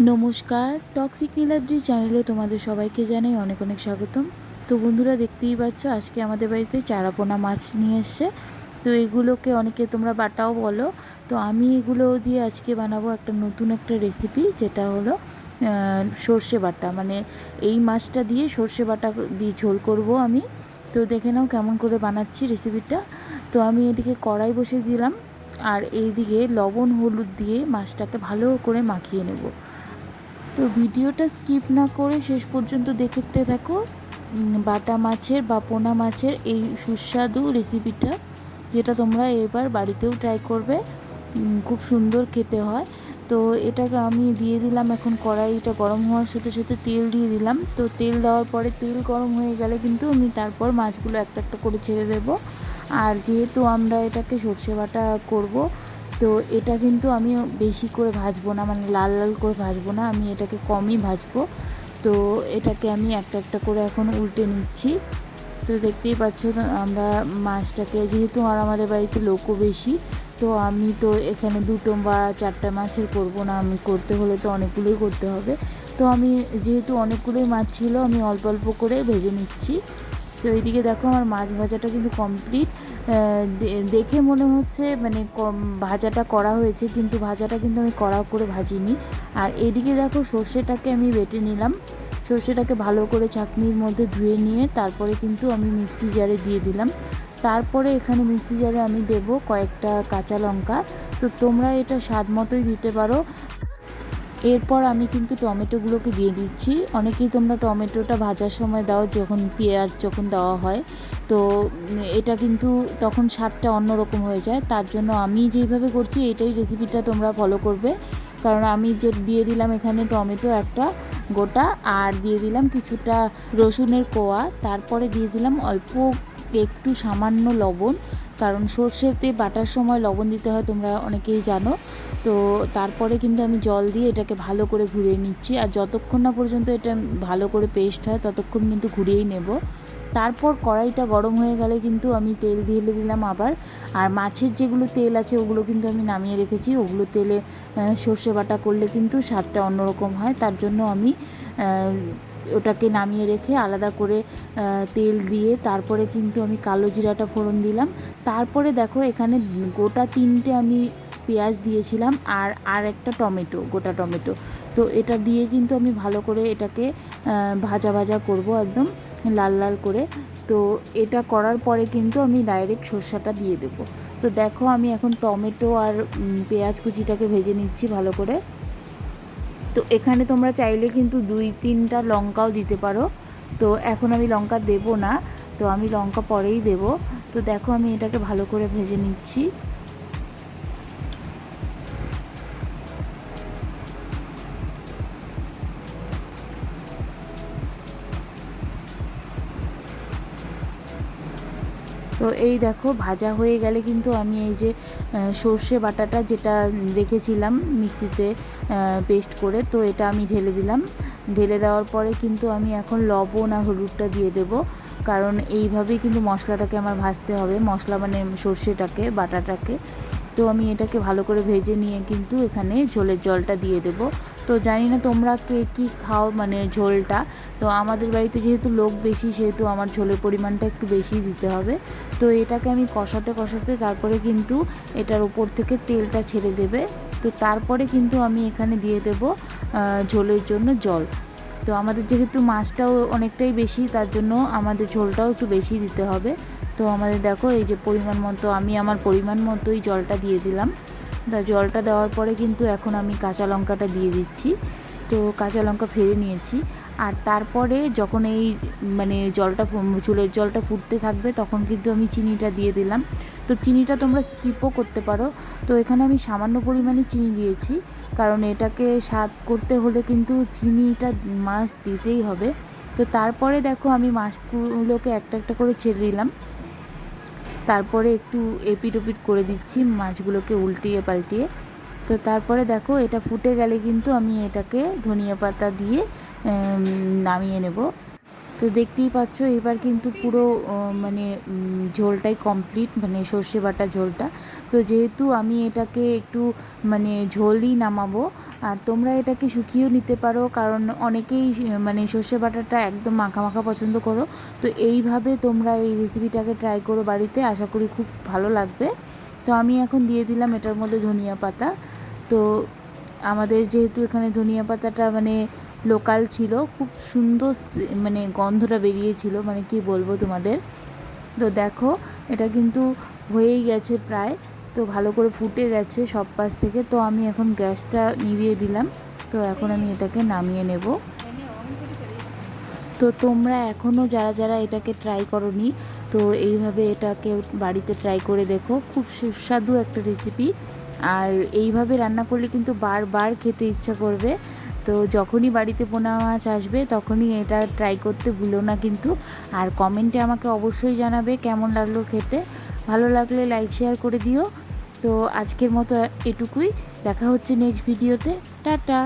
নমস্কার টক্সিক নীলাদ্রি চ্যানেলে তোমাদের সবাইকে জানাই অনেক অনেক স্বাগতম। তো বন্ধুরা দেখতেই পাচ্ছ, আজকে আমাদের বাড়িতে চারাপোনা মাছ নিয়ে এসছে। তো এগুলোকে অনেকে তোমরা বাটাও বলো। তো আমি এগুলো দিয়ে আজকে বানাবো একটা নতুন একটা রেসিপি যেটা হলো সর্ষে বাটা। মানে এই মাছটা দিয়ে সর্ষে বাটা দিয়ে ঝোল করব আমি। তো দেখে নাও কেমন করে বানাচ্ছি রেসিপিটা তো আমি এদিকে কড়াই বসে দিলাম। আর এইদিকে লবণ, হলুদ দিয়ে মাছটাকে ভালো করে মাখিয়ে নেব। তো ভিডিওটা স্কিপ না করে শেষ পর্যন্ত দেখতে থাকো। বাটা মাছের বা পোনা মাছের এই সুস্বাদু রেসিপিটা যেটা তোমরা এবার বাড়িতেও ট্রাই করবে। খুব সুন্দর খেতে হয়। তো এটাকে আমি দিয়ে দিলাম, এখন কড়াইটা গরম হওয়ার সাথে সাথে তেল দিয়ে দিলাম। তো তেল দেওয়ার পরে তেল গরম হয়ে গেলে কিন্তু আমি তারপর মাছগুলো একটা একটা করে ছেড়ে দেবো। আর যেহেতু আমরা এটাকে সর্ষে বাটা করব তো এটা কিন্তু আমি বেশি করে ভাজবো না মানে লাল লাল করে ভাজবো না, আমি এটাকে কমই ভাজবো। তো এটাকে আমি একটা একটা করে এখন উল্টে নিচ্ছি। তো দেখতেই পাচ্ছ আমরা মাছটাকে, যেহেতু আর আমাদের বাড়িতে লোকও বেশি, তো আমি তো এখানে দুটো বা চারটা মাছের করব না, আমি করতে হলে তো অনেকগুলোই করতে হবে। তো আমি যেহেতু অনেকগুলোই মাছ ছিল, আমি অল্প অল্প করে ভেজে নিচ্ছি। তো এইদিকে দেখো আমার মাছ ভাজাটা কিন্তু কমপ্লিট দেখে মনে হচ্ছে মানে ভাজাটা করা হয়েছে, কিন্তু ভাজাটা কিন্তু আমি কড়া করে ভাজিনি। আর এদিকে দেখো সর্ষেটাকে আমি বেটে নিলাম। সর্ষেটাকে ভালো করে চাকনির মধ্যে ধুয়ে নিয়ে তারপরে কিন্তু আমি মিক্সি জারে দিয়ে দিলাম। তারপরে এখানে মিক্সি জারে আমি দেব কয়েকটা কাঁচা লঙ্কা। তো তোমরা এটা স্বাদ মতোই দিতে পারো। এরপর আমি কিন্তু টমেটোগুলোকে দিয়ে দিচ্ছি। অনেকেই তোমরা টমেটোটা ভাজার সময় দাও যখন পেঁয়াজ যখন দেওয়া হয়। তো এটা কিন্তু তখন স্বাদটা অন্যরকম হয়ে যায়। তার জন্য আমি যেইভাবে করছি এটাই রেসিপিটা তোমরা ফলো করবে। কারণ আমি যে দিয়ে দিলাম এখানে টমেটো একটা গোটা, আর দিয়ে দিলাম কিছুটা রসুনের কোয়া। তারপরে দিয়ে দিলাম অল্প একটু সামান্য লবণ, কারণ সর্ষেতে বাটার সময় লবণ দিতে হয়, তোমরা অনেকেই জানো। তো তারপরে কিন্তু আমি জল দিয়ে এটাকে ভালো করে ঘুরিয়ে নিচ্ছি, আর যতক্ষণ না পর্যন্ত এটা ভালো করে পেস্ট হয়, ততক্ষণ কিন্তু ঘুরিয়েই নেব। তারপর কড়াইটা গরম হয়ে গেলে কিন্তু আমি তেল ঢেলে দিলাম আবার, আর মাছের যেগুলো তেল আছে, ওগুলো কিন্তু আমি নামিয়ে রেখেছি। ওগুলো তেলে সর্ষে বাটা করলে কিন্তু স্বাদটা অন্যরকম হয়। তার জন্য আমি ওটাকে নামিয়ে রেখে আলাদা করে তেল দিয়ে তারপরে কিন্তু আমি কালো জিরাটা ফোড়ন দিলাম। তারপরে দেখো এখানে গোটা তিনটে আমি পেঁয়াজ দিয়েছিলাম আর আর একটা টমেটো, গোটা টমেটো। তো এটা দিয়ে কিন্তু আমি ভালো করে এটাকে ভাজা ভাজা করব একদম লাল লাল করে। তো এটা করার পরে কিন্তু আমি ডাইরেক্ট সর্ষাটা দিয়ে দেবো। তো দেখো আমি এখন টমেটো আর পেঁয়াজ কুচিটাকে ভেজে নিচ্ছি ভালো করে। তো এখানে তোমরা চাইলে কিন্তু দুই তিনটা লঙ্কাও দিতে পারো। তো এখন আমি লঙ্কা দেব না, তো আমি লঙ্কা পরেই দেব। তো দেখো আমি এটাকে ভালো করে ভেজে নিচ্ছি। তো এই দেখো, ভাজা হয়ে গেলে কিন্তু আমি এই যে সর্ষে বাটাটা যেটা রেখেছিলাম মিক্সিতে পেস্ট করে, তো এটা আমি ঢেলে দিলাম। ঢেলে দেওয়ার পরে কিন্তু আমি এখন লবণ আর হলুদটা দিয়ে দেব, কারণ এইভাবেই কিন্তু মশলাটাকে আমার ভাজতে হবে, মশলা মানে সর্ষেটাকে, বাটাটাকে। তো আমি এটাকে ভালো করে ভেজে নিয়ে কিন্তু এখানে ঝোলের জলটা দিয়ে দেব। তো জানি না তোমরা কে কী খাও মানে ঝোলটা। তো আমাদের বাড়িতে যেহেতু লোক বেশি, সেহেতু আমার ঝোলের পরিমাণটা একটু বেশি দিতে হবে। তো এটাকে আমি কষাতে কষাতে তারপরে কিন্তু এটার উপর থেকে তেলটা ছেড়ে দেবে। তো তারপরে কিন্তু আমি এখানে দিয়ে দেব ঝোলের জন্য জল। তো আমাদের যেহেতু মাছটাও অনেকটাই বেশি, তার জন্য আমাদের ঝোলটাও একটু বেশি দিতে হবে। তো আমাদের দেখো, এই যে পরিমাণ মতো, আমি আমার পরিমাণ মতোই জলটা দিয়ে দিলাম। জলটা দেওয়ার পরে কিন্তু এখন আমি কাঁচা লঙ্কাটা দিয়ে দিচ্ছি। তো কাঁচা লঙ্কা ফেলে নিয়েছি। আর তারপরে যখন এই মানে জলটা চুলের জলটা ফুটতে থাকবে, তখন কিন্তু আমি চিনিটা দিয়ে দিলাম। তো চিনিটা তোমরা স্কিপও করতে পারো। তো এখানে আমি সামান্য পরিমাণে চিনি দিয়েছি। কারণ এটাকে স্বাদ করতে হলে কিন্তু চিনিটা মাছ দিতেই হবে। তো তারপরে দেখো আমি মাছগুলোকে একটা একটা করে ছেড়ে দিলাম। তারপরে একটু এপিট ওপিট করে দিচ্ছি, মাছগুলোকে উল্টিয়ে পাল্টিয়ে। তো তারপরে দেখো, এটা ফুটে গেলে কিন্তু আমি এটাকে ধনিয়া পাতা দিয়ে নামিয়ে নেব। তো দেখতেই পাচ্ছ, এবার কিন্তু পুরো মানে ঝোলটাই কমপ্লিট মানে সর্ষে বাটা ঝোলটা। তো যেহেতু আমি এটাকে একটু মানে ঝোলই নামাবো, আর তোমরা এটাকে শুকিয়েও নিতে পারো, কারণ অনেকেই মানে সর্ষে বাটাটা একদম মাখা মাখা পছন্দ করো। তো এইভাবে তোমরা এই রেসিপিটাকে ট্রাই করো বাড়িতে, আশা করি খুব ভালো লাগবে। তো আমি এখন দিয়ে দিলাম এটার মধ্যে ধনিয়া পাতা। তো আমাদের যেহেতু এখানে ধনিয়া পাতাটা মানে লোকাল ছিল, খুব সুন্দর মানে গন্ধটা বেরিয়েছিল মানে কি বলব তোমাদের। তো দেখো, এটা কিন্তু হয়েই গেছে প্রায়, তো ভালো করে ফুটে গেছে সব পাশ থেকে। তো আমি এখন গ্যাসটা নিভিয়ে দিলাম, তো এখন আমি এটাকে নামিয়ে নেব। তো তোমরা এখনও যারা যারা এটাকে ট্রাই করনি, তো এইভাবে এটাকে বাড়িতে ট্রাই করে দেখো, খুব সুস্বাদু একটা রেসিপি আর এইভাবে রান্না করলে কিন্তু বারবার খেতে ইচ্ছা করবে। তো যখনই বাড়িতে পোনা মাছ আসবে, তখনই এটা ট্রাই করতে ভুলো না কিন্তু। আর কমেন্টে আমাকে অবশ্যই জানাবে কেমন লাগল খেতে। ভালো লাগলে লাইক শেয়ার করে দিও। তো আজকের মতো এটুকুই। দেখা হচ্ছে নেক্সট ভিডিওতে টাটা!